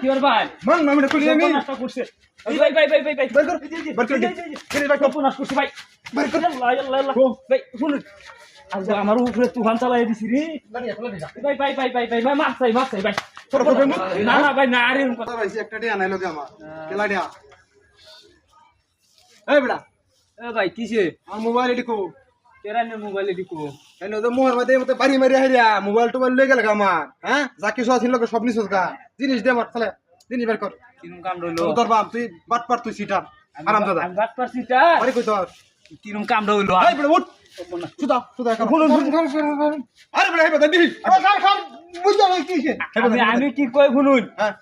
কি ওর ভাই মান মামি না কইলি আমি সর্বনাশটা করছে এই ভাই ভাই ভাই ভাই ভাই বের কর বের কর এই যে, এই যে, এই যে, সর্বনাশ করছে ভাই বের কর আল্লাহ, আল্লাহ, আল্লাহ। ভাই শুনুন আজ আমার উপরে তুফান চালাই দিছি রে ভাই ভাই ভাই ভাই ভাই ভাই মাছ চাই মাছ চাই ভাই তোর কথা বলব? না না ভাই না আরে এরকম কথা- কথা ভাইছি একটা টিয়া নাই লগে আমার কেলা টিয়া এই বেটা এ ভাই কিসে আমার মোবাইল এটি কো কেরানের মোবাইলে দিকো এনে তো মোহর মধ্যে মতো বাড়ি মারি হারিয়া মোবাইল টোবাইল লয়ে গেল আমার হ্যাঁ? যা কিছু আছে লোকে সব নিছস গা। জিনিস দে আমার তাহলে জিনিস বের কর। কিরম কাম রইল তোর বাপ তুই বাট পার তুই সিটার আরাম দাদা। আমি বাদ পারছি তা আরে কই তোর? কিরম কাম রইল এই বেটা উঠ। সুদা সুদা কর শুনুন আরে বেটা হেবে দিবি খান খান বুঝা কি আমি কি কই শুনুন হ্যাঁ।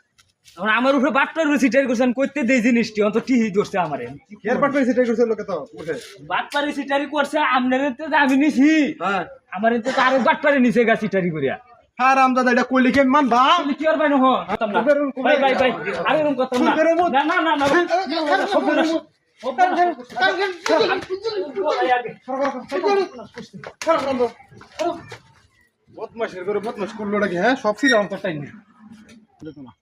এখন আমার উপরে বাটপার সিটার করছেন করতে দেই জিনিসটি অন্ত টিহি ধরছে আমারে এর পাট পেয়ে সিটাই করছে লোকে তো উঠে বাটপারি সিটারি করছে আপনার তো আমি নিছি হ্যাঁ আমার তো আরও বাটপারি নিছে গা সিটারি করিয়া আরাম দাদা এটা কইলি কেন মান বা কি আর ভাই নহ করতাম না কুবের, কুবের। ভাই ভাই ভাই আরে এরকম না না না না। বদমাশের করে বদমাশ করল নাকি হ্যাঁ সব সিরে অন্তর টাইম না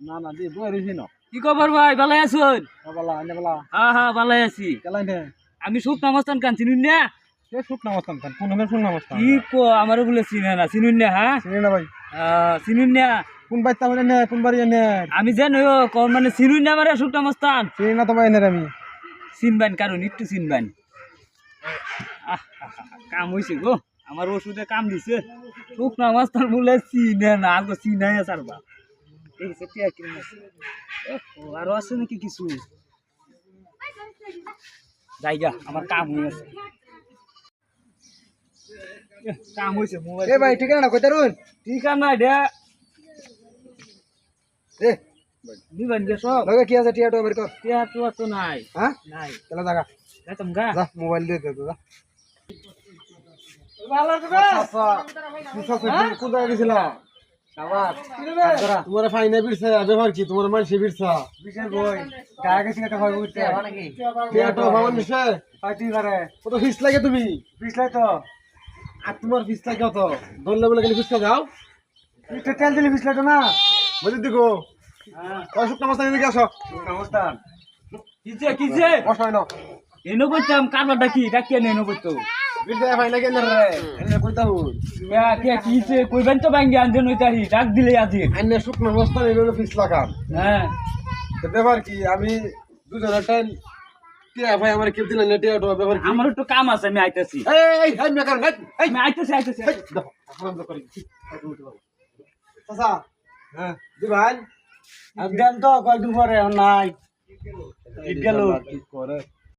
না দি বই রইছি না। কি খবর ভাই? ভালো আছেন বালা আনে বালা। হ্যাঁ হ্যাঁ ভালো আছি। কেলাই নে? আমি সুখ নামস্তান কান চিনুন না? সে সুখ নামস্তান তান কোন নামে সুখ নামস্তান কি কো আমারও বলে চিনে না চিনুন না হ্যাঁ চিনি না ভাই। চিনুন না? কোন বাইতা মানে নে কোন বাড়ি নে আমি জানি ও ক- মানে চিনুন না আমার সুখ নামস্তান চিনি না তো ভাই নে আমি। চিনবেন কারণ একটু চিনবেন আহ, কাম হয়েছে গো। আমার ওষুধে কাম দিছে। সুখ নামস্তান বলে চিনে না আগো চিনাই সারবা দেখছে টিয়া আছে ওহো, আরও আছে নাকি কিছু? জায়গা আমার কাম হয়ে এহ, কাম হয়েছে মোবাইল। এ ভাই ঠিক না কইতা রুন ঠিক আছে দে। এ দিবেন যে সব। লগে কি আছে টিয়া বের কর। টিয়া তো নাই। হ্যাঁ? নাই। চলা জায়গা যাইতাম গা যা মোবাইল দে দে যা ভালো আচ্ছা কোন জায়গায় গেছিলা? তোমার ফাইনে বিরছে ব্যবহার কি তোমার মানুষ বিরছা বিশেষ বই গায়ে গেছি একটা ভাই বুঝতে টিয়াটো ভবন মিশে পার্টি করে কত ফিস লাগে তুমি। ফিস লাগে তো। আর তোমার ফিস লাগে কত ধরলে বলে গেলে ফিস যাও। ফিসটা তেল দিলে ফিস লাগে না। বুঝলি দিগো কয় শুকনা মাছ নিয়ে আসো। মাছ কিছে কিছে বসাই না এনো। কইতাম কারবার ডাকি? ডাকি এনো কইতো কইবেন তো বাইঙ্গে আনতে নইতারি ডাক দিলে আজি। এনে শুকনা মাছ তো নিলে ফিস হ্যাঁ। ব্যাপার কি আমি দুজনের টাইম ভাই আমার কেউ দিলেন না টিয়াটো ব্যাপার আমার একটু কাম আছে আমি আইতাছি। এই মেকার হাই এই আমি আইতাছি আইতাছি আনন্দ করি। চাচা হ্যাঁ। দিবান দেন তো কয়দিন পরে? নাই। গেল। কি করে?